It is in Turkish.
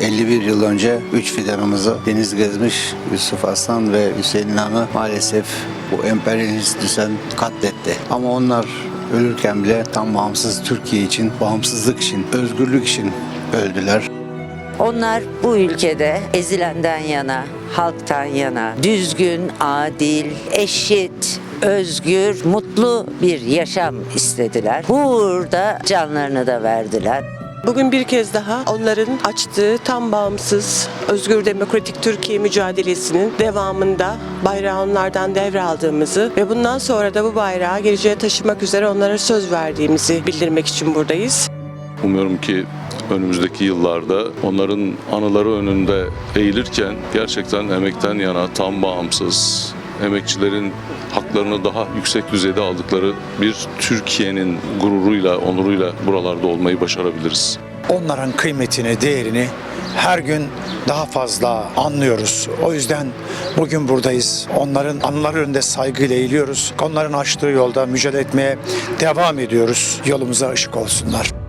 51 yıl önce üç fidanımızı deniz gezmiş Yusuf Aslan ve Hüseyin İnan'ı maalesef bu emperyalist düzen katletti. Ama onlar ölürken bile tam bağımsız Türkiye için, bağımsızlık için, özgürlük için öldüler. Onlar bu ülkede ezilenden yana, halktan yana, düzgün, adil, eşit, özgür, mutlu bir yaşam istediler. Bu uğurda canlarını da verdiler. Bugün bir kez daha onların açtığı tam bağımsız, özgür demokratik Türkiye mücadelesinin devamında bayrağı onlardan devraldığımızı ve bundan sonra da bu bayrağı geleceğe taşımak üzere onlara söz verdiğimizi bildirmek için buradayız. Umuyorum ki önümüzdeki yıllarda onların anıları önünde eğilirken gerçekten emekten yana tam bağımsız, emekçilerin haklarını daha yüksek düzeyde aldıkları bir Türkiye'nin gururuyla, onuruyla buralarda olmayı başarabiliriz. onların kıymetini, değerini her gün daha fazla anlıyoruz. O yüzden bugün buradayız. Onların anıları önünde saygıyla eğiliyoruz. Onların açtığı yolda mücadele etmeye devam ediyoruz. Yolumuza ışık olsunlar.